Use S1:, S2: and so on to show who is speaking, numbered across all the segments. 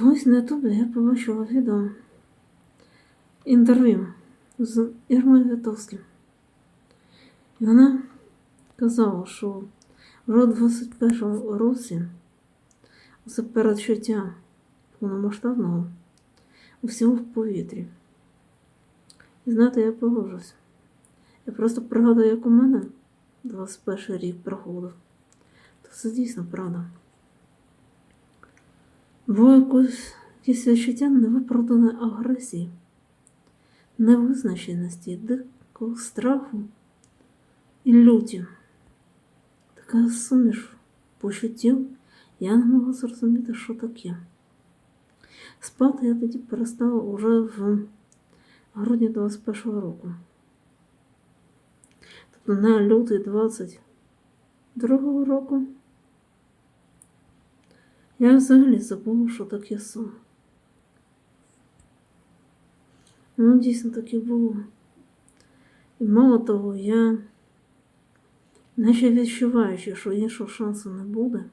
S1: Ось на ютубі я побачила відео інтерв'ю з Ірмою Вітовським. І вона казала, що вже у 21 році це передчуття повномасштабного усього в повітрі. І знаєте, я погоджусь. Я просто пригадую, як у мене 21 рік проходив. То це дійсно правда. Якось якесь відчуття невиправданої агресії, невизначеності, дикого страху і люті. Така суміш почуттів, я не могла зрозуміти, що таке. Спати я тоді перестала уже в грудні 21 року. Тобто на лютий 22 року я взагалі забула, що таке сон. Ну, дійсно таке було. І мало того, я, наче відчуваючи, що іншого шансу не буде,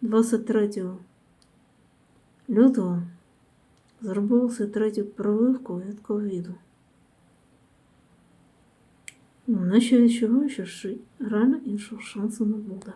S1: 23 лютого зробила собі третю прививку від ковіду. Наче відчуваючи, що реально іншого шансу не буде.